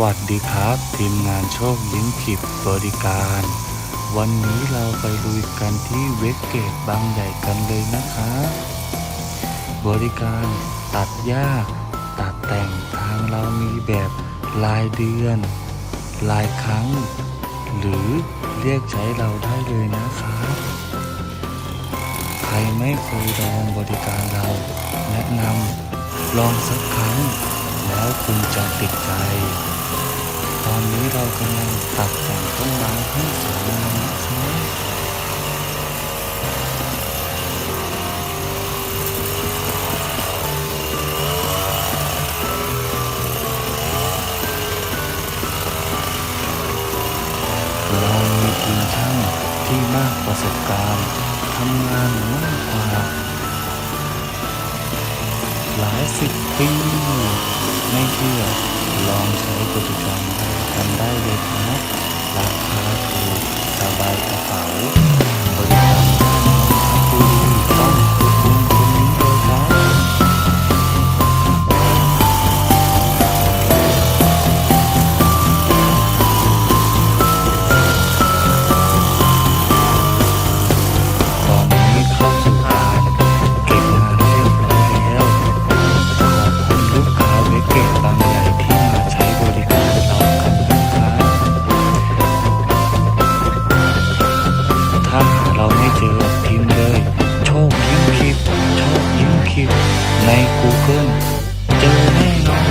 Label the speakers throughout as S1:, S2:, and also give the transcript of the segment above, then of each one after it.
S1: วัสดีครับ ทีมงานโชคลิ้นผิดบริการ วันนี้เราไปลุยกันที่เวกเกตบางใหญ่กันเลยนะครับริการตัดหญ้า ตัดแต่งทางเรามีแบบรายเดือน รายครั้ง หรือเรียกใช้เราได้เลยนะครับใครไม่เคยลองบริการเรา แนะนำลองสักครั้งแล้วคุณจะติดใจ อนนี้เรากำลังตัดแต่งต้นไม้ให้สวยงามนะครับเรามีทีมช่างที่มากประสบการณ์ทำงานมากกว่า หลายสิบปีไม่เชื่อ ลองใช้ เราไม่เจอพิมพ์เลย โชคยิ้มคลิปโชคยิ้มคลิปใน Google เจอแน่นอน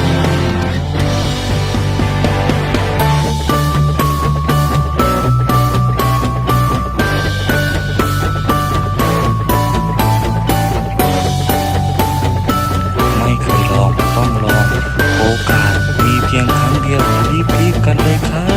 S1: ไม่เคยลองต้องลอง โอกาสมีเพียงครั้งเดียวรีบๆกันเลยครับ